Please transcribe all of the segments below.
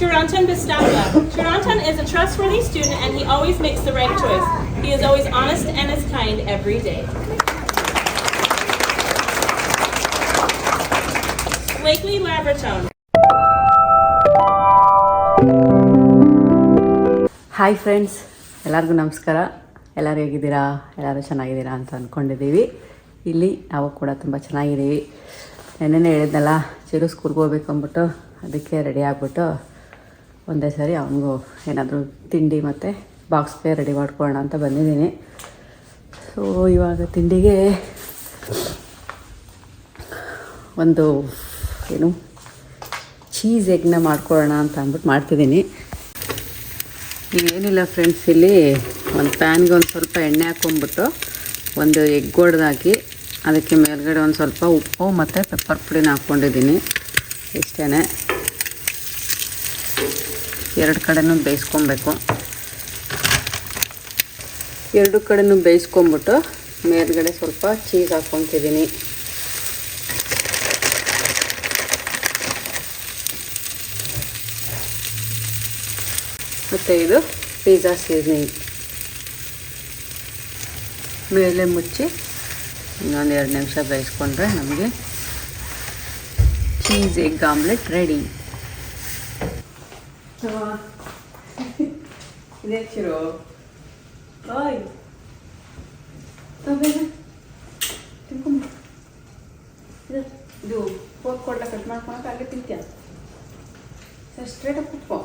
Shirantan Bistamba. Chirantan is a trustworthy student and he always makes the right choice. He is always honest and is kind every day. Lakely Labratone. Hi friends ಎಲ್ಲರಿಗೂ ನಮಸ್ಕಾರ ಎಲ್ಲರೂ ಹೇಗಿದ್ದೀರಾ ಎಲ್ಲರೂ ಚೆನ್ನಾಗಿದ್ದೀರಾ ಅಂತ ಅಂದ್ಕೊಂಡಿದ್ದೀವಿ ಇಲ್ಲಿ ನಾವು ಕೂಡ ತುಂಬ ಚೆನ್ನಾಗಿದ್ದೀವಿ ನೆನ್ನೆನೇ ಹೇಳಿದ್ನಲ್ಲ ಚಿರು ಸ್ಕೂಲ್ಗೆ ಹೋಗ್ಬೇಕು ಅಂದ್ಬಿಟ್ಟು ಅದಕ್ಕೆ ರೆಡಿ ಆಗಿಬಿಟ್ಟು ಒಂದೇ ಸರಿ ಅವನಿಗೂ ಏನಾದರೂ ತಿಂಡಿ ಮತ್ತು ಬಾಕ್ಸ್ಗೆ ರೆಡಿ ಮಾಡ್ಕೊಳ್ಳೋಣ ಅಂತ ಬಂದಿದ್ದೀನಿ. ಸೊ ಇವಾಗ ತಿಂಡಿಗೆ ಒಂದು ಏನು ಚೀಸ್ ಎಗ್ನ ಮಾಡ್ಕೊಳ್ಳೋಣ ಅಂತ ಅಂದ್ಬಿಟ್ಟು ಮಾಡ್ತಿದ್ದೀನಿ. ಏನಿಲ್ಲ ಫ್ರೆಂಡ್ಸ್ ಇಲ್ಲಿ ಒಂದು ಪ್ಯಾನ್ಗೆ ಒಂದು ಸ್ವಲ್ಪ ಎಣ್ಣೆ ಹಾಕ್ಕೊಂಬಿಟ್ಟು ಒಂದು ಎಗ್ ಹೊಡೆದಾಕಿ ಅದಕ್ಕೆ ಮೇಲ್ಗಡೆ ಒಂದು ಸ್ವಲ್ಪ ಉಪ್ಪು ಮತ್ತು ಪೆಪ್ಪರ್ ಪುಡಿನ ಹಾಕ್ಕೊಂಡಿದ್ದೀನಿ ಇಷ್ಟೇ ಎರಡು ಕಡೆನೂ ಬೇಯಿಸ್ಕೊಬೇಕು. ಎರಡು ಕಡೆನೂ ಬೇಯಿಸ್ಕೊಂಬಿಟ್ಟು ಮೇಲ್ಗಡೆ ಸ್ವಲ್ಪ ಚೀಸ್ ಹಾಕ್ಕೊತಿದ್ದೀನಿ. ಮತ್ತು ಇದು ಪಿಜ್ಜಾ ಸೀಸನಿಂಗ್. ಮೇಲೆ ಮುಚ್ಚಿ ಇನ್ನೊಂದು ಎರಡು ನಿಮಿಷ ಬೇಯಿಸ್ಕೊಂಡ್ರೆ ನಮಗೆ ಚೀಸ್ ಎಗ್ ಆಮ್ಲೆಟ್ ರೆಡಿ. ಇದೇಚಿರು como? ಇದು ಫೋರ್ಕ್ ಕೊಡ್ಲ ಕಟ್ ಮಾಡ್ಕೊಳಕ್ಕೆ ಹಾಗೆ ತಿಂತೀಯ ಸರ್ ಸ್ಟ್ರೇಟಾಗಿ ಕುತ್ಕೋ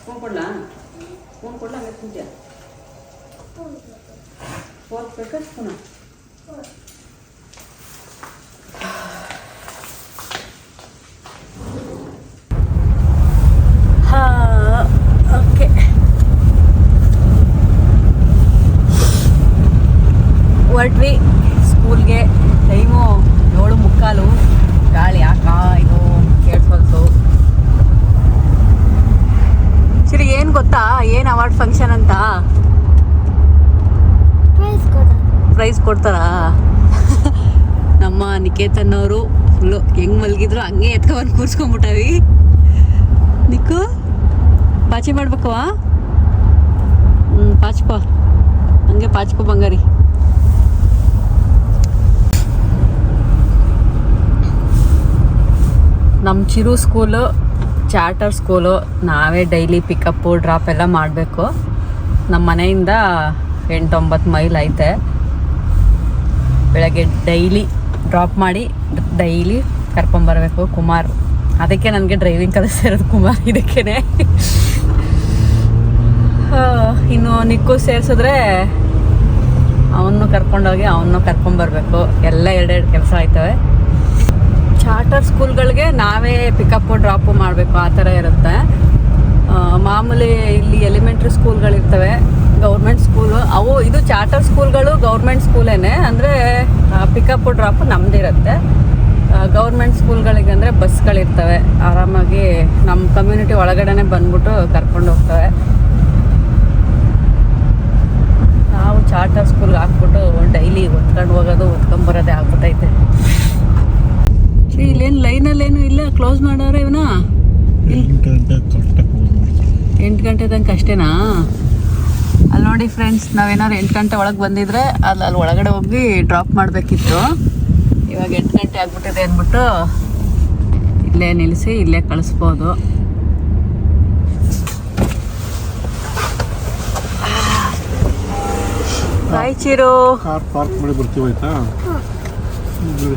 ಫೋನ್ ಕೊಡ್ಲ ಫೋನ್ ಕೊಡ್ಲ ಹಾಗೆ ತಿಂತೀಯ ಫೋರ್ಕ್ ಬೇಕಾ ಸ್ಪೂನ ಹಾಂ ಓಕೆ ಹೊರಟ್ವಿ ಸ್ಕೂಲ್ಗೆ ಟೈಮು ಏಳು ಮುಕ್ಕಾಲು ಗಾಳಿ ಯಾಕ ಇದು ಕೇಳಿಸ್ಕೊಳ್ತು ಸರಿ ಏನು ಗೊತ್ತಾ ಏನು ಅವಾರ್ಡ್ ಫಂಕ್ಷನ್ ಅಂತ ಪ್ರೈಸ್ ಕೊಡ್ತಾರಾ? ನಮ್ಮ ನಿಕೇತನ್ ಅವರು ಫುಲ್ಲು ಹೆಂಗ್ ಮಲಗಿದ್ರು ಹಂಗೆ ಎತ್ಕೊಂಡು ಕೂರ್ಸ್ಕೊಂಡ್ಬಿಟ್ಟವಿ ನಿಕ್ಕು, ಪಾಚಿ ಮಾಡ್ಬೇಕವಾ ಹ್ಞೂ ಪಾಚಪ ಹಂಗೆ ಪಾಚ್ಕೊ ಬಂಗಾರಿ. ನಮ್ಮ ಚಿರು ಸ್ಕೂಲು ಚಾರ್ಟರ್ ಸ್ಕೂಲು ನಾವೇ ಡೈಲಿ ಪಿಕಪ್ಪು ಡ್ರಾಪ್ ಎಲ್ಲ ಮಾಡಬೇಕು. ನಮ್ಮ ಮನೆಯಿಂದ ಎಂಟೊಂಬತ್ತು ಮೈಲ್ ಐತೆ. ಬೆಳಗ್ಗೆ ಡೈಲಿ ಡ್ರಾಪ್ ಮಾಡಿ ಡೈಲಿ ಕರ್ಕೊಂಬರಬೇಕು ಕುಮಾರ್. ಅದಕ್ಕೆ ನನಗೆ ಡ್ರೈವಿಂಗ್ ಕಲಿಸಿರೋದು ಕುಮಾರ್ ಇದಕ್ಕೇ ಇನ್ನು ನಿಕ್ಕು ಸೇರಿಸಿದ್ರೆ ಅವನು ಕರ್ಕೊಂಡೋಗಿ ಅವನು ಕರ್ಕೊಂಬರ್ಬೇಕು ಎಲ್ಲ ಎರಡೆರಡು ಕೆಲಸ ಆಯ್ತವೆ. ಚಾರ್ಟರ್ ಸ್ಕೂಲ್ಗಳಿಗೆ ನಾವೇ ಪಿಕಪ್ಪು ಡ್ರಾಪು ಮಾಡಬೇಕು, ಆ ಥರ ಇರುತ್ತೆ. ಮಾಮೂಲಿ ಇಲ್ಲಿ ಎಲಿಮೆಂಟ್ರಿ ಸ್ಕೂಲ್ಗಳಿರ್ತವೆ ಗೌರ್ಮೆಂಟ್ ಸ್ಕೂಲು ಅವು ಇದು ಚಾರ್ಟರ್ ಸ್ಕೂಲ್ಗಳು ಗೌರ್ಮೆಂಟ್ ಸ್ಕೂಲೇನೆ ಅಂದರೆ ಪಿಕಪ್ ಡ್ರಾಪು ನಮ್ಮದಿರುತ್ತೆ ಗೌರ್ಮೆಂಟ್ ಸ್ಕೂಲ್ಗಳಿಗೆ ಅಂದರೆ ಬಸ್ಗಳಿರ್ತವೆ ಆರಾಮಾಗಿ ನಮ್ಮ ಕಮ್ಯುನಿಟಿ ಒಳಗಡೆನೆ ಬಂದ್ಬಿಟ್ಟು ಕರ್ಕೊಂಡು ಹೋಗ್ತವೆ. ನಾವು ಚಾರ್ಟರ್ ಸ್ಕೂಲ್ಗೆ ಹಾಕ್ಬಿಟ್ಟು ಡೈಲಿ ಹೊತ್ಕೊಂಡು ಹೋಗೋದು ಒತ್ಕೊಂಬರೋದೇ ಆಗ್ಬಿಟ್ಟೈತೆ ಇಲ್ಲೇನು ಲೈನಲ್ಲೇನು ಇಲ್ಲ? ಕ್ಲೋಸ್ ಮಾಡೋರೆ ಇವನ? ಎಂಟು ಗಂಟೆ ತನಕ ಅಷ್ಟೇನಾ? ನೋಡಿ ಫ್ರೆಂಡ್ಸ್ ನಾವೇನಾದ್ರು ಎಂಟು ಗಂಟೆ ಒಳಗೆ ಬಂದಿದ್ರೆ ಅಲ್ಲಿ ಅಲ್ಲಿ ಒಳಗಡೆ ಹೋಗಿ ಡ್ರಾಪ್ ಮಾಡಬೇಕಿತ್ತು. ಇವಾಗ ಎಂಟು ಗಂಟೆ ಆಗ್ಬಿಟ್ಟಿದೆ ಅಂದ್ಬಿಟ್ಟು ಇಲ್ಲೇ ನಿಲ್ಲಿಸಿ ಇಲ್ಲೇ ಕಳಿಸ್ಬೋದು. ರಾಯಚೂರು ಚಿರು ಕಾರ್ ಪಾರ್ಕ್ ಮಾಡಿ ಬರ್ತೀವಿ ಆಯ್ತಾ ಬಿಡಿ.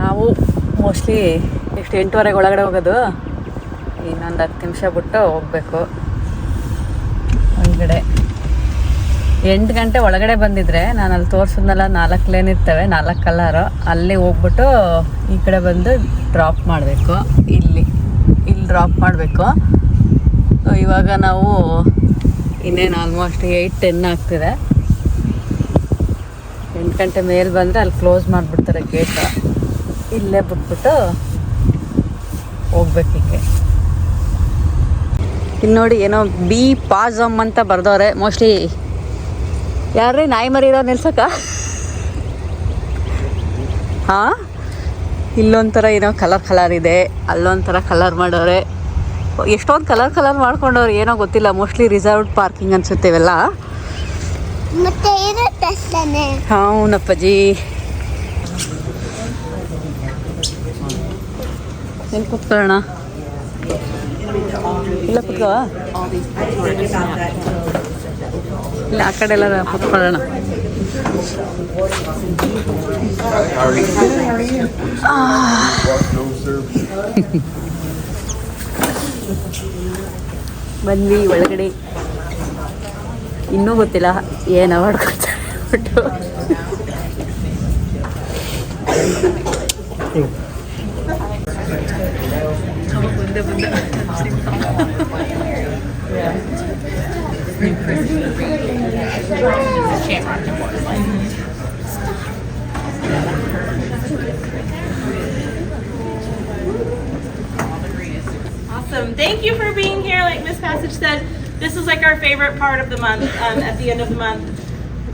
ನಾವು ಮೋಸ್ಟ್ಲಿ ಎಷ್ಟು ಎಂಟುವರೆಗೆ ಒಳಗಡೆ ಹೋಗೋದು. ಇನ್ನೊಂದು ಹತ್ತು ನಿಮಿಷ ಬಿಟ್ಟು ಹೋಗ್ಬೇಕು. ಒಳಗಡೆ. ಎಂಟು ಗಂಟೆ ಒಳಗಡೆ ಬಂದಿದ್ರೆ ನಾನು ಅಲ್ಲಿ ತೋರಿಸಿದ್ನಲ್ಲ ನಾಲ್ಕು ಲೇನ್ ಇರ್ತವೆ, ನಾಲ್ಕು ಕಲರು ಅಲ್ಲಿ ಹೋಗ್ಬಿಟ್ಟು ಈ ಕಡೆ ಬಂದು ಡ್ರಾಪ್ ಮಾಡಬೇಕು. ಇಲ್ಲಿ ಇಲ್ಲಿ ಡ್ರಾಪ್ ಮಾಡಬೇಕು. ಇವಾಗ ನಾವು ಇನ್ನೇನು ಆಲ್ಮೋಸ್ಟ್ ಏಯ್ಟ್ ಟೆನ್ ಆಗ್ತಿದೆ. ಎಂಟು ಗಂಟೆ ಮೇಲೆ ಬಂದರೆ ಅಲ್ಲಿ ಕ್ಲೋಸ್ ಮಾಡಿಬಿಡ್ತಾರೆ ಗೇಟ್ ಇಲ್ಲೇ ಬಿಟ್ಬಿಟ್ಟು ಹೋಗ್ಬೇಕು ಹಿಂಗೆ. ಇಲ್ಲಿ ನೋಡಿ ಏನೋ ಬಿ ಪಾಜಮ್ ಅಂತ ಬರ್ದವ್ರೆ. ಮೋಸ್ಟ್ಲಿ ಯಾರ್ರೀ ನಾಯಿ ಮರಿ ಇರೋ ನಿಲ್ಸಕ್ಕ? ಹಾಂ? ಇಲ್ಲೊಂಥರ ಏನೋ ಕಲರ್ ಕಲರ್ ಇದೆ. ಅಲ್ಲೊಂಥರ ಕಲರ್ ಮಾಡೋರೆ. ಎಷ್ಟೊಂದು ಕಲರ್ ಕಲರ್ ಮಾಡ್ಕೊಂಡವ್ರು ಏನೋ ಗೊತ್ತಿಲ್ಲ. ಮೋಸ್ಟ್ಲಿ ರಿಸರ್ವ್ಡ್ ಪಾರ್ಕಿಂಗ್ ಅನ್ಸುತ್ತೆ ಇವೆಲ್ಲ. ಇರುತ್ತಷ್ಟೇ ಹೌನಪ್ಪಜಿ ಕೂತ್ಕೊಳ್ಳೋಣ? ಇಲ್ಲ, ಕುತ್ಕೋ. ಇಲ್ಲ, ಆ ಕಡೆ ಎಲ್ಲ ಕುತ್ಕೊಳ್ಳೋಣ. ಬಂದ್ವಿ ಒಳಗಡೆ. ಇನ್ನೂ ಗೊತ್ತಿಲ್ಲ ಏನು ಅವಾರ್ಡ್ ಬಿಟ್ಟು Awesome. Thank you for being here. Like Miss Passage said, this is like our favorite part of the month um, at the end of the month.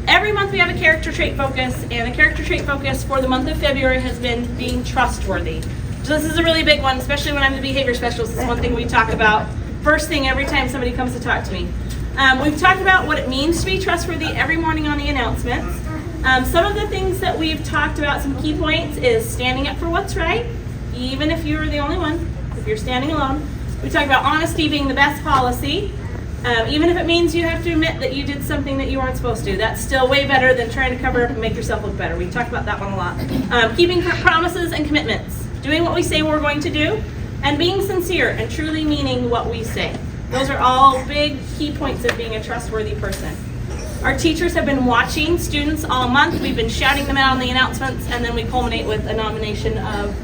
Every month we have a character trait focus, and the character trait focus for the month of February has been being trustworthy. So this is a really big one, especially when I'm the behavior specialist. It's one thing we talk about first thing every time somebody comes to talk to me. Um, we've talked about what it means to be trustworthy every morning on the announcements. Um, some of the things that we've talked about, some key points, is standing up for what's right, even if you're the only one, if you're standing alone. We talk about honesty being the best policy, um, even if it means you have to admit that you did something that you weren't supposed to. That's still way better than trying to cover up and make yourself look better. We talked about that one a lot. Um, keeping promises and commitments, doing what we say we're going to do, and being sincere and truly meaning what we say. Those are all big key points of being a trustworthy person. Our teachers have been watching students all month. We've been shouting them out on the announcements, and then we culminate with a nomination of.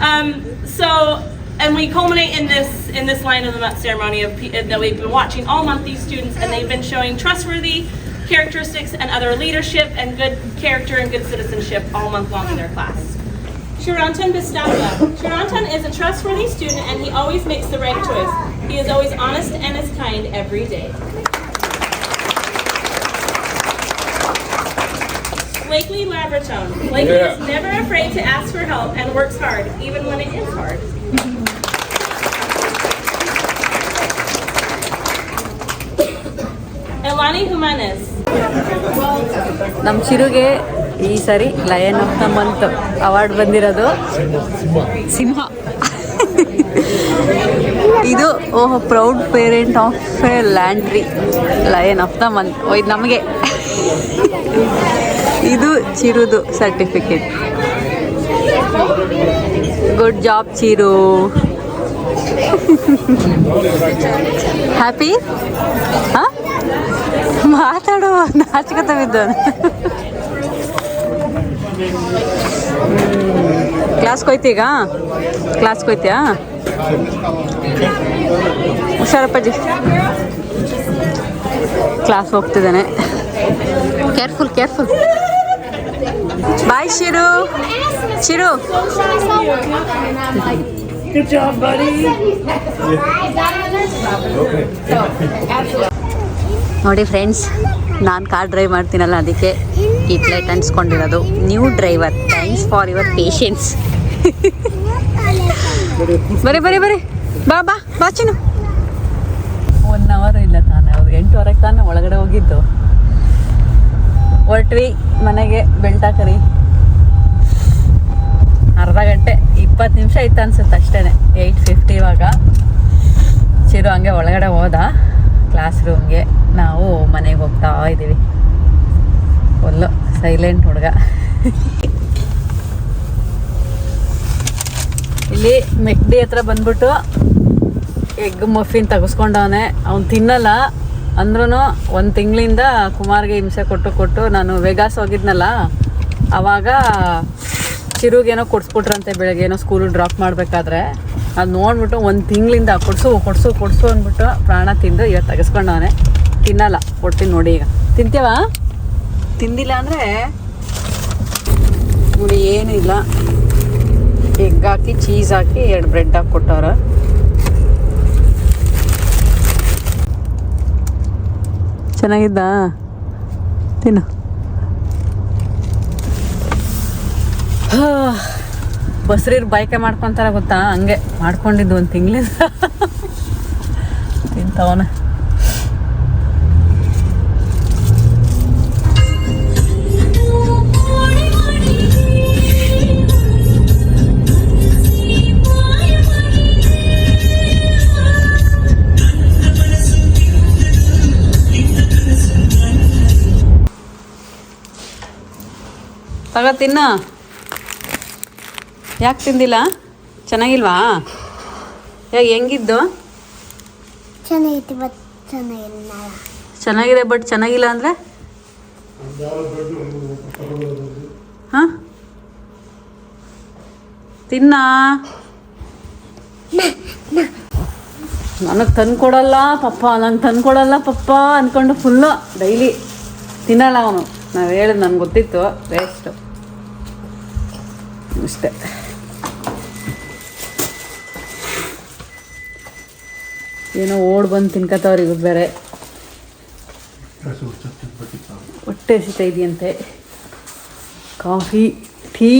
Um, so, and we culminate in this in this line of the month ceremony of that we've been watching all month these students, and they've been showing trustworthy characteristics and other leadership and good character and good citizenship all month long in their class. Sharantan Bistapa. Sharantan is a trustworthy student and he always makes the right choice. He is always honest and is kind every day. Blakely Labratone. Blakely is never afraid to ask for help and works hard, even when it is hard. Elani Humanes. ನಮ್ಮ ಚಿರುಗೆ ಈ ಸರಿ lion of the month award ಬಂದಿರೋದು. ಸಿಂಹ. ಇದು, ಓಹ್ proud parent of a laundry lion of the month. ಇದು ನಮಗೆ. ಇದು ಚಿರುದು certificate good job Chiru. Happy ಹಾಂ ಮಾತಾಡು ನಾಚಿಕತ ಬಿದ್ದ ಕ್ಲಾಸ್ಗೆ ಹೋಯ್ತೀಗ? ಕ್ಲಾಸ್ಗೆ ಹೋಯ್ತೀಯಾ? ಹುಷಾರಪ್ಪಾಜಿ. ಕ್ಲಾಸ್ ಹೋಗ್ತಿದ್ದಾನೆ. Careful careful bye Shiru. Shiru. ನೋಡಿ ಫ್ರೆಂಡ್ಸ್ ನಾನು ಕಾರ್ ಡ್ರೈವ್ ಮಾಡ್ತೀನಲ್ಲ ಅದಕ್ಕೆ ಈ plate ಅನ್ಸ್ಕೊಂಡಿರೋದು new driver thanks for your patience ಬರೀ ಬರೀ ಬರೀ. ಬಾ ಬಾ ಬಾ ಚಿನ್ನು. ಒನ್ ಅವರ್ ಇಲ್ಲ ತಾನೆ, ಅವ್ರು ಎಂಟುವರೆಗೆ ತಾನೆ ಒಳಗಡೆ ಹೋಗಿದ್ದು. ಹೊರಟ್ವಿ ಮನೆಗೆ ಬೆಲ್ಟ್ ಹಾಕರಿ ಅರ್ಧ ಗಂಟೆ, ಇಪ್ಪತ್ತು ನಿಮಿಷ ಇತ್ತು ಅನ್ಸುತ್ತೆ ಅಷ್ಟೇ ಏಯ್ಟ್ ಫಿಫ್ಟಿ ಇವಾಗ. ಚಿರು ಹಂಗೆ ಒಳಗಡೆ ಹೋದ ಕ್ಲಾಸ್ ರೂಮ್ಗೆ ನಾವು ಮನೆಗೆ ಹೋಗ್ತಾ ಇದ್ದೀವಿ ಒಲ್ಲು ಸೈಲೆಂಟ್ ಹುಡುಗ. ಇಲ್ಲಿ ಮೆಕ್ಡಿ ಹತ್ರ ಬಂದ್ಬಿಟ್ಟು ಎಗ್ ಮಫಿನ್ ತೆಗೆಸ್ಕೊಂಡವನೆ. ಅವ್ನು ತಿನ್ನಲ್ಲ. ಅಂದ್ರೂ ಒಂದು ತಿಂಗಳಿಂದ ಕುಮಾರ್ಗೆ ಹಿಂಸೆ ಕೊಟ್ಟು ಕೊಟ್ಟು ನಾನು ವೆಗಾಸ್ ಹೋಗಿದ್ನಲ್ಲ ಆವಾಗ ಚಿರುಗೇನೋ ಕೊಡಿಸ್ಬಿಟ್ರಂತೆ ಬೆಳಗ್ಗೆ ಏನೋ ಸ್ಕೂಲು ಡ್ರಾಪ್ ಮಾಡಬೇಕಾದ್ರೆ. ಅದು ನೋಡ್ಬಿಟ್ಟು ಒಂದು ತಿಂಗಳಿಂದ ಕೊಡಿಸು ಕೊಡಿಸು ಕೊಡಿಸು ಅಂದ್ಬಿಟ್ಟು ಪ್ರಾಣ ತಿಂದು ಇವತ್ತು ತೆಗೆಸ್ಕೊಂಡವನೆ. ತಿನ್ನಲ್ಲ ಕೊಡ್ತೀನಿ ನೋಡಿ ಈಗ. ತಿಂತೇವ? ತಿಂದಿಲ್ಲ ಅಂದರೆ ನೋಡಿ ಏನೂ ಇಲ್ಲ. ಎಗ್ ಹಾಕಿ ಚೀಸ್ ಹಾಕಿ ಎರಡು ಬ್ರೆಡ್ ಹಾಕಿ ಕೊಟ್ಟವ್ರ. ಚೆನ್ನಾಗಿದ್ದ? ತಿನ್ನು. ಬಸ್ರೀರ್ ಬಾಯ್ಕೆ ಮಾಡ್ಕೊತಾರ ಗೊತ್ತಾ? ಹಂಗೆ ಮಾಡ್ಕೊಂಡಿದ್ದು ಒಂದು ತಿಂಗಳಿಂದ. ತಿಂತವನ. ತಗೋ ತಿನ್ನ. ಯಾಕೆ ತಿಂದಿಲ್ಲ? ಚೆನ್ನಾಗಿಲ್ವಾ? ಯಾಕೆ ಹೆಂಗಿದ್ದು? ಚೆನ್ನಾಗಿತ್ತು ಬಟ್ ಚೆನ್ನಾಗಿಲ್ಲ. ಚೆನ್ನಾಗಿದೆ ಬಟ್ ಚೆನ್ನಾಗಿಲ್ಲ ಅಂದರೆ? ಹಾಂ? ತಿನ್ನ. ನನಗೆ ತಂದು ಕೊಡಲ್ಲ ಪಪ್ಪ ನಂಗೆ ತಂದು ಕೊಡಲ್ಲ ಪಪ್ಪ ಅಂದ್ಕೊಂಡು ಫುಲ್ಲು ಡೈಲಿ ತಿನ್ನಲ್ಲ ಅವನು. ನಾವು ಹೇಳಿದ್ ನನಗೆ ಗೊತ್ತಿತ್ತು ವೇಸ್ಟು ಅಷ್ಟೇ. ಏನೋ ಓಡ್ ಬಂದು ತಿನ್ಕತ್ತವ್ರು ಇವ್ರು ಬೇರೆ. ಹೊಟ್ಟೆ ಇದೆಯಂತೆ. ಕಾಫಿ ಟೀ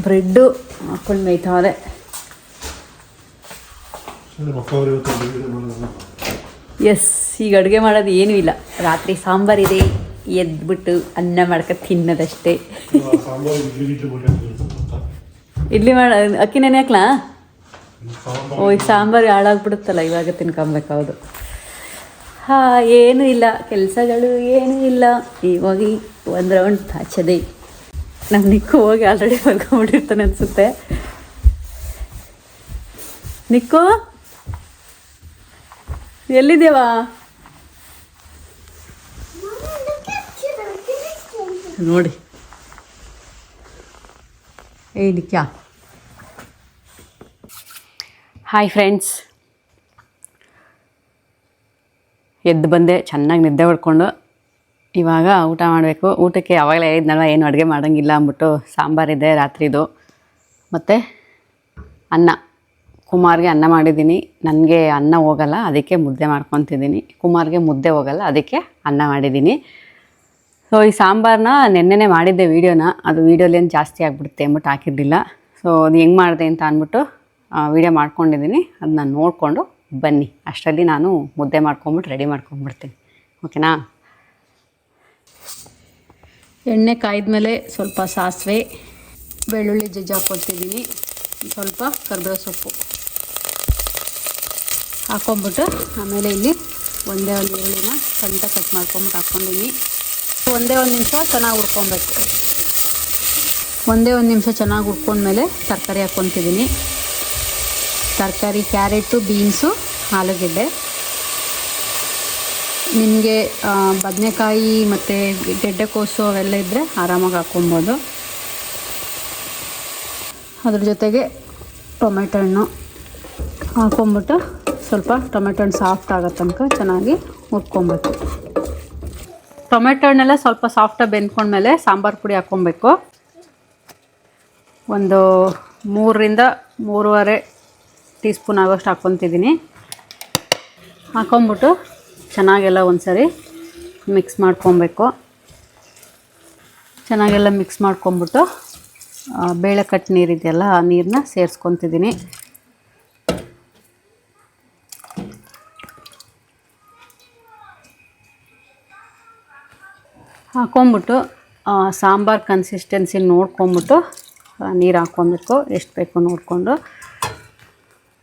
ಬ್ರೆಡ್ಡು ಹಾಕೊಂಡು ಮೇಯ್ತಾವ್ರೆ. ಎಸ್ ಈಗ ಅಡುಗೆ ಮಾಡೋದು ಏನೂ ಇಲ್ಲ. ರಾತ್ರಿ ಸಾಂಬಾರಿದೆ ಎದ್ಬಿಟ್ಟು ಅನ್ನ ಮಾಡ್ಕೊ ತಿನ್ನೋದಷ್ಟೇ. ಇಡ್ಲಿ ಮಾಡ ಅಕ್ಕಿ ನೆನೆ ಹಾಕ್ಲಾ? ಓ ಈಗ ಸಾಂಬಾರು ಹಾಳಾಗ್ಬಿಡುತ್ತಲ್ಲ ಇವಾಗ ತಿನ್ಕೊಬೇಕು ಹೌದು. ಹಾ ಏನೂ ಇಲ್ಲ ಕೆಲಸಗಳು ಏನೂ ಇಲ್ಲ. ಇವಾಗ ಹೋಗಿ ಒಂದು ರೌಂಡ್ ಹಚ್ಚದೆ ನಾನು ನಿಕ್ಕು ಹೋಗಿ ಆಲ್ರೆಡಿ ಮಲ್ಕೊಂಡ್ಬಿಟ್ಟಿರ್ತಾನೆ ಅನಿಸುತ್ತೆ. ನಿಕ್ಕು? ಎಲ್ಲಿದ್ದೇವಾ? ನೋಡಿ. ನಿಕ್ಯಾ ಹಾಯ್ ಫ್ರೆಂಡ್ಸ್ ಎದ್ದು ಬಂದೆ, ಚೆನ್ನಾಗಿ ನಿದ್ದೆ ಹೊಡ್ಕೊಂಡು. ಇವಾಗ ಊಟ ಮಾಡಬೇಕು. ಊಟಕ್ಕೆ ಯಾವಾಗಲೇ ಹೇಳಿದ್ನಲ್ವ, ಏನು ಅಡುಗೆ ಮಾಡೋಂಗಿಲ್ಲ ಅಂದ್ಬಿಟ್ಟು ಸಾಂಬಾರಿದೆ ರಾತ್ರಿದು. ಮತ್ತು ಅನ್ನ. ಕುಮಾರ್ಗೆ ಅನ್ನ ಮಾಡಿದ್ದೀನಿ. ನನಗೆ ಅನ್ನ ಹೋಗಲ್ಲ, ಅದಕ್ಕೆ ಮುದ್ದೆ ಮಾಡ್ಕೊತಿದ್ದೀನಿ. ಕುಮಾರ್ಗೆ ಮುದ್ದೆ ಹೋಗಲ್ಲ, ಅದಕ್ಕೆ ಅನ್ನ ಮಾಡಿದ್ದೀನಿ. ಸೊ ಈ ಸಾಂಬಾರನ್ನ ನೆನ್ನೆನೇ ಮಾಡಿದ್ದೆ ವೀಡಿಯೋನ ಅದು ವೀಡಿಯೋಲೇನು ಜಾಸ್ತಿ ಆಗಿಬಿಡುತ್ತೆ ಅಂದ್ಬಿಟ್ಟು ಹಾಕಿರಲಿಲ್ಲ. ಸೊ ಅದು ಹೆಂಗೆ ಮಾಡಿದೆ ಅಂತ ಅಂದ್ಬಿಟ್ಟು ವೀಡಿಯೋ ಮಾಡ್ಕೊಂಡಿದ್ದೀನಿ. ಅದನ್ನ ನೋಡಿಕೊಂಡು ಬನ್ನಿ. ಅಷ್ಟರಲ್ಲಿ ನಾನು ಮುದ್ದೆ ಮಾಡ್ಕೊಂಬಿಟ್ಟು ರೆಡಿ ಮಾಡ್ಕೊಂಬಿಡ್ತೀನಿ. ಓಕೆನಾ ಎಣ್ಣೆ ಕಾಯ್ದ್ಮೇಲೆ ಸ್ವಲ್ಪ ಸಾಸಿವೆ, ಬೆಳ್ಳುಳ್ಳಿ ಜಜ್ಜಿ ಹಾಕ್ಕೊತಿದ್ದೀನಿ ಸ್ವಲ್ಪ ಕರ್ಬೇವು ಸೊಪ್ಪು ಹಾಕ್ಕೊಂಬಿಟ್ಟು ಆಮೇಲೆ ಇಲ್ಲಿ ಒಂದೇ ಒಂದು ಈರುಳ್ಳಿನ ಸಣ್ಣ ಕಟ್ ಮಾಡ್ಕೊಂಬಿಟ್ಟು ಹಾಕ್ಕೊಂಡಿನಿ ಒಂದೇ ಒಂದು ನಿಮಿಷ ಚೆನ್ನಾಗಿ ಹುರ್ಕೊಬೇಕು. ಒಂದೇ ಒಂದು ನಿಮಿಷ ಚೆನ್ನಾಗಿ ಹುರ್ಕೊಂಡ್ಮೇಲೆ ತರಕಾರಿ ಹಾಕ್ಕೊತಿದ್ದೀನಿ. ತರಕಾರಿ, ಕ್ಯಾರೆಟು, ಬೀನ್ಸು, ಆಲೂಗೆಡ್ಡೆ. ನಿಮಗೆ ಬದನೆಕಾಯಿ ಮತ್ತು ಗೆಡ್ಡೆಕೋಸು ಅವೆಲ್ಲ ಇದ್ದರೆ ಆರಾಮಾಗಿ ಹಾಕ್ಕೊಬೋದು. ಅದ್ರ ಜೊತೆಗೆ ಟೊಮೆಟೊ ಹಣ್ಣು ಹಾಕ್ಕೊಂಬಿಟ್ಟು ಸ್ವಲ್ಪ ಟೊಮೆಟೊ ಹಣ್ಣು ಸಾಫ್ಟ್ ಆಗೋ ತನಕ ಚೆನ್ನಾಗಿ ಹುರ್ಕೊಬೇಕು. ಟೊಮೆಟೊ ಹಣ್ಣೆಲ್ಲ ಸ್ವಲ್ಪ ಸಾಫ್ಟಾಗಿ ಬೆಂದ್ಕೊಂಡ್ಮೇಲೆ ಸಾಂಬಾರು ಪುಡಿ ಹಾಕ್ಕೊಬೇಕು. ಒಂದು ಮೂರರಿಂದ ಮೂರುವರೆ ಟೀ ಸ್ಪೂನ್ ಆಗೋಷ್ಟು ಹಾಕ್ಕೊತಿದ್ದೀನಿ. ಹಾಕ್ಕೊಂಬಿಟ್ಟು ಚೆನ್ನಾಗೆಲ್ಲ ಒಂದು ಸರಿ ಮಿಕ್ಸ್ ಮಾಡ್ಕೊಬೇಕು. ಚೆನ್ನಾಗೆಲ್ಲ ಮಿಕ್ಸ್ ಮಾಡ್ಕೊಂಬಿಟ್ಟು ಬೇಳೆ ಕಟ್ಟು ನೀರಿದೆಯಲ್ಲ, ಆ ನೀರನ್ನ ಸೇರಿಸ್ಕೊತಿದ್ದೀನಿ. ಹಾಕ್ಕೊಂಬಿಟ್ಟು ಸಾಂಬಾರು ಕನ್ಸಿಸ್ಟೆನ್ಸಿ ನೋಡ್ಕೊಂಬಿಟ್ಟು ನೀರು ಹಾಕ್ಕೊಬೇಕು ಎಷ್ಟು ಬೇಕು ನೋಡಿಕೊಂಡು,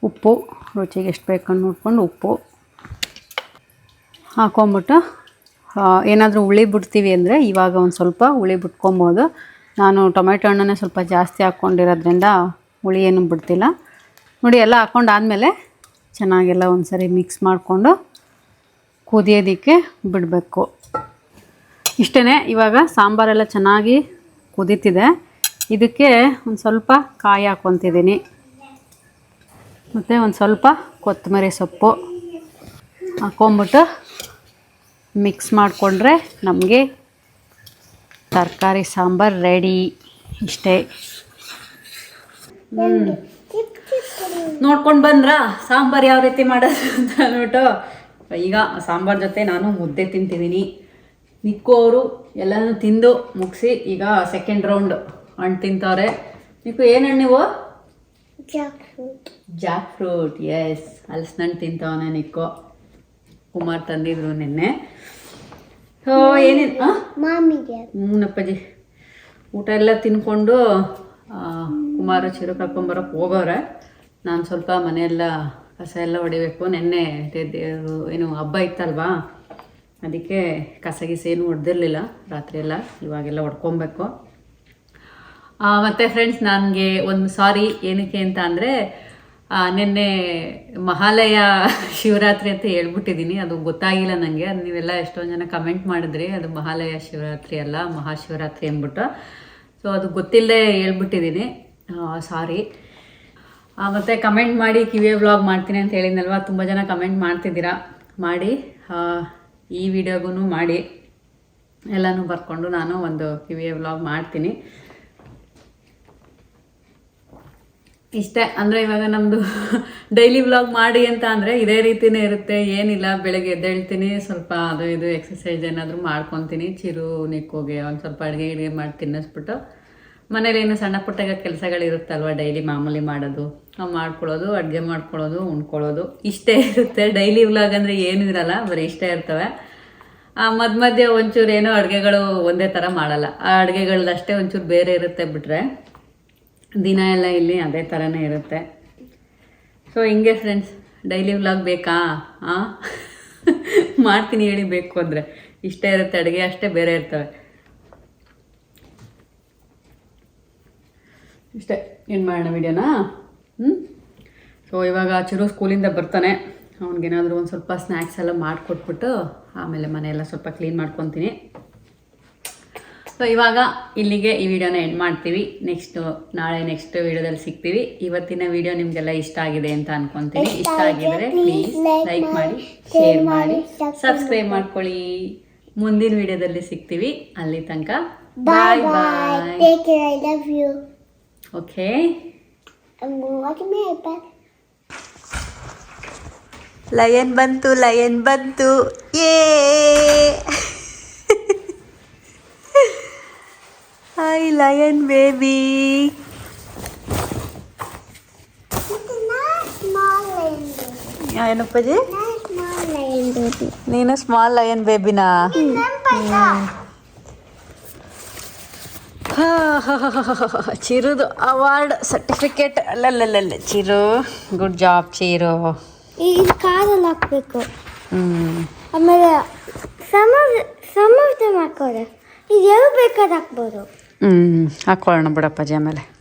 ಉಪ್ಪು, ರುಚಿಗೆ ಎಷ್ಟು ಬೇಕು ನೋಡಿಕೊಂಡು ಉಪ್ಪು ಹಾಕೊಂಬಿಟ್ಟು ಏನಾದರೂ ಹುಳಿ ಬಿಡ್ತೀವಿ ಅಂದರೆ ಇವಾಗ ಒಂದು ಸ್ವಲ್ಪ ಹುಳಿ ಬಿಟ್ಕೊಬೋದು. ನಾನು ಟೊಮೆಟೊ ಹಣ್ಣನ್ನೇ ಸ್ವಲ್ಪ ಜಾಸ್ತಿ ಹಾಕ್ಕೊಂಡಿರೋದ್ರಿಂದ ಹುಳಿ ಏನು ಬಿಡ್ತಿಲ್ಲ. ನೋಡಿ, ಎಲ್ಲ ಹಾಕ್ಕೊಂಡಾದಮೇಲೆ ಚೆನ್ನಾಗೆಲ್ಲ ಒಂದು ಸರಿ ಮಿಕ್ಸ್ ಮಾಡಿಕೊಂಡು ಕುದಿಯೋದಕ್ಕೆ ಬಿಡಬೇಕು. ಇಷ್ಟೇ ಇವಾಗ ಸಾಂಬಾರೆಲ್ಲ ಚೆನ್ನಾಗಿ ಕುದೀತಿದೆ. ಇದಕ್ಕೆ ಒಂದು ಸ್ವಲ್ಪ ಕಾಯಿ ಹಾಕ್ಕೊತಿದ್ದೀನಿ ಮತ್ತು ಒಂದು ಸ್ವಲ್ಪ ಕೊತ್ತಂಬರಿ ಸೊಪ್ಪು ಹಾಕ್ಕೊಂಬಿಟ್ಟು ಮಿಕ್ಸ್ ಮಾಡಿಕೊಂಡ್ರೆ ನಮಗೆ ತರಕಾರಿ ಸಾಂಬಾರು ರೆಡಿ. ಇಷ್ಟೇ. ನೋಡ್ಕೊಂಡು ಬಂದ್ರಾ? ಸಾಂಬಾರು ಯಾವ ರೀತಿ ಮಾಡೋದು ಅಂತ ಅಂದ್ಬಿಟ್ಟು. ಈಗ ಸಾಂಬಾರು ಜೊತೆ ನಾನು ಮುದ್ದೆ ತಿಂತಿದ್ದೀನಿ. ನಿಕ್ಕು ಎಲ್ಲಾನು ಎಲ್ಲನೂ ತಿಂದು ಮುಗಿಸಿ ಈಗ ಸೆಕೆಂಡ್ ರೌಂಡ್ ಹಣ್ಣು ತಿಂತವ್ರೆ. ನಿಕ್ಕು ಏನು ಹಣ್ಣು ನೀವು jackfruit jackfruit yes ಹಲಸಿನಣ್ಣು ತಿಂತವನೆ ನಿಕ್ಕು. ಕುಮಾರ್ ತಂದಿದ್ರು ನಿನ್ನೆ. ಸೊ ಏನೇನು ಮಾಮಿಗೆ. ಹ್ಞೂನಪ್ಪಾಜಿ ಊಟ ಎಲ್ಲ ತಿನ್ಕೊಂಡು ಕುಮಾರ ಚಿರು ಕರ್ಕೊಂಬರಕ್ಕೆ ಹೋಗೋರೆ ನಾನು ಸ್ವಲ್ಪ ಮನೆಯೆಲ್ಲ ಕಸ ಎಲ್ಲ ಹೊಡಿಬೇಕು. ನೆನ್ನೆ ಏನು ಹಬ್ಬ ಇತ್ತಲ್ವಾ? ಅದಕ್ಕೆ ಕಸಗಿಸೇನು ಹೊಡೆದಿರಲಿಲ್ಲ ರಾತ್ರಿ ಎಲ್ಲ ಇವಾಗೆಲ್ಲ ಹೊಡ್ಕೊಬೇಕು ಮತ್ತು ಫ್ರೆಂಡ್ಸ್ ನನಗೆ ಒಂದು ಸಾರಿ ಏನಕ್ಕೆ ಅಂತ ಅಂದರೆ ನಿನ್ನೆ ಮಹಾಲಯ ಶಿವರಾತ್ರಿ ಅಂತ ಹೇಳ್ಬಿಟ್ಟಿದ್ದೀನಿ. ಅದು ಗೊತ್ತಾಗಿಲ್ಲ ನನಗೆ ಅದು ನೀವೆಲ್ಲ ಎಷ್ಟೊಂದು ಜನ ಕಮೆಂಟ್ ಮಾಡಿದ್ರಿ. ಅದು ಮಹಾಲಯ ಶಿವರಾತ್ರಿ ಅಲ್ಲ, ಮಹಾಶಿವರಾತ್ರಿ ಅಂದ್ಬಿಟ್ಟು. ಸೊ ಅದು ಗೊತ್ತಿಲ್ಲದೆ ಹೇಳ್ಬಿಟ್ಟಿದ್ದೀನಿ. ಸಾರಿ ಮತ್ತು ಕಮೆಂಟ್ ಮಾಡಿ ಕಿವಿಯ ವ್ಲಾಗ್ ಮಾಡ್ತೀನಿ ಅಂತ ಹೇಳಿದ್ನಲ್ವ? ತುಂಬ ಜನ ಕಮೆಂಟ್ ಮಾಡ್ತಿದ್ದೀರಾ. ಮಾಡಿ ಈ ವಿಡಿಯೋಗೂ ಮಾಡಿ. ಎಲ್ಲನೂ ಬರ್ಕೊಂಡು ನಾನು ಒಂದು ಕಿವಿಯ ವ್ಲಾಗ್ ಮಾಡ್ತೀನಿ. ಇಷ್ಟೇ, ಅಂದರೆ ಇವಾಗ ನಮ್ಮದು ಡೈಲಿ ವ್ಲಾಗ್ ಮಾಡಿ ಅಂತ ಅಂದರೆ ಇದೇ ರೀತಿನೇ ಇರುತ್ತೆ. ಏನಿಲ್ಲ, ಬೆಳಗ್ಗೆ ಎದ್ದೇಳ್ತೀನಿ, ಸ್ವಲ್ಪ ಅದು ಇದು ಎಕ್ಸಸೈಸ್ ಏನಾದರೂ ಮಾಡ್ಕೊತೀನಿ. ಚಿರು, ನಿಕ್ಕೋಗಿ ಒಂದು ಸ್ವಲ್ಪ ಅಡುಗೆ ಗಿಡಿಗೆ ಮಾಡಿ ತಿನ್ನಿಸ್ಬಿಟ್ಟು ಮನೇಲಿ ಏನು ಸಣ್ಣ ಪುಟ್ಟ ಕೆಲಸಗಳಿರುತ್ತಲ್ವ ಡೈಲಿ ಮಾಮೂಲಿ ಮಾಡೋದು? ಮಾಡ್ಕೊಳ್ಳೋದು, ಅಡುಗೆ ಮಾಡ್ಕೊಳ್ಳೋದು, ಉಣ್ಕೊಳ್ಳೋದು, ಇಷ್ಟೇ ಇರುತ್ತೆ. ಡೈಲಿ ವ್ಲಾಗ್ ಅಂದರೆ ಏನೂ ಇರಲ್ಲ, ಬರೀ ಇಷ್ಟೇ ಇರ್ತವೆ. ಮಧ್ಯ ಮಧ್ಯೆ ಒಂಚೂರು ಏನೋ ಅಡುಗೆಗಳು ಒಂದೇ ಥರ ಮಾಡಲ್ಲ. ಆ ಅಡುಗೆಗಳದಷ್ಟೇ ಒಂಚೂರು ಬೇರೆ ಇರುತ್ತೆ ಬಿಟ್ಟರೆ ದಿನ ಎಲ್ಲ ಇಲ್ಲಿ ಅದೇ ಥರನೇ ಇರುತ್ತೆ. ಸೊ ಹಿಂಗೆ ಫ್ರೆಂಡ್ಸ್ ಡೈಲಿ ವ್ಲಾಗ್ ಬೇಕಾ? ಹಾಂ ಮಾಡ್ತೀನಿ ಹೇಳಿ ಬೇಕು ಅಂದರೆ. ಇಷ್ಟೇ ಇರುತ್ತೆ, ಅಡುಗೆ ಅಷ್ಟೇ ಬೇರೆ ಇರ್ತವೆ. ಇಷ್ಟೇ. ಏನು ಮಾಡೋಣ ವಿಡಿಯೋನಾ? ಹ್ಞೂ ಸೊ ಇವಾಗ ಚಿರು ಸ್ಕೂಲಿಂದ ಬರ್ತಾನೆ. ಅವ್ನಿಗೇನಾದರೂ ಒಂದು ಸ್ವಲ್ಪ ಸ್ನ್ಯಾಕ್ಸ್ ಎಲ್ಲ ಮಾಡಿಕೊಟ್ಬಿಟ್ಟು ಆಮೇಲೆ ಮನೆಯೆಲ್ಲ ಸ್ವಲ್ಪ ಕ್ಲೀನ್ ಮಾಡ್ಕೊತೀನಿ. ಸೊ ಇವಾಗ ಇಲ್ಲಿಗೆ ಈ ವಿಡಿಯೋನ ಎಂಡ್ ಮಾಡ್ತೀವಿ. ನೆಕ್ಸ್ಟ್ ನಾಳೆ ನೆಕ್ಸ್ಟ್ ವಿಡಿಯೋದಲ್ಲಿ ಸಿಗ್ತೀವಿ. ಇವತ್ತಿನ ವಿಡಿಯೋ ನಿಮಗೆಲ್ಲ ಇಷ್ಟ ಆಗಿದೆ ಅಂತ ಅನ್ಕೊಂತೀನಿ. ಇಷ್ಟ ಆಗಿದ್ರೆ ಪ್ಲೀಸ್ ಲೈಕ್ ಮಾಡಿ ಶೇರ್ ಮಾಡಿ ಸಬ್ಸ್ಕ್ರೈಬ್ ಮಾಡ್ಕೊಳ್ಳಿ. ಮುಂದಿನ ವಿಡಿಯೋದಲ್ಲಿ ಸಿಗ್ತೀವಿ. ಅಲ್ಲಿ ತನಕ ಬಾಯ್ ಬಾಯ್ Take care. I love you. Okay I'm watching my iPad. Lion ಬಂತು ಲಯನ್ ಬಂತು ಏ hi lion baby It's a nice small lion baby. ಏನಪ್ಪಜಿ Nice small lion baby. ನೀನು ಸ್ಮಾಲ್ ಲಯನ್ ಬೇಬಿನಾ ಚಿರುದು ಅವಾರ್ಡ್ ಸರ್ಟಿಫಿಕೇಟ್. ಅಲ್ಲಲ್ಲಲ್ಲ ಚಿರು ಗುಡ್ ಜಾಬ್ ಚಿರು. ಈಗ ಕಾರಲ್ಲಿ ಹಾಕ್ಬೇಕು. ಹ್ಮ್. ಆಮೇಲೆ ಸಮರ್ ಸಮರ್ಥ ಮಾಡ್ಕೋರೆ ಇದು ಯಾವ ಬೇಕಾದ್ರೆ ಹಾಕ್ಬೋದು. ಹ್ಞೂ ಹಾಕ್ಕೊಳ್ಳೋಣ ಬಿಡಪ್ಪಾಜಿ ಆಮೇಲೆ.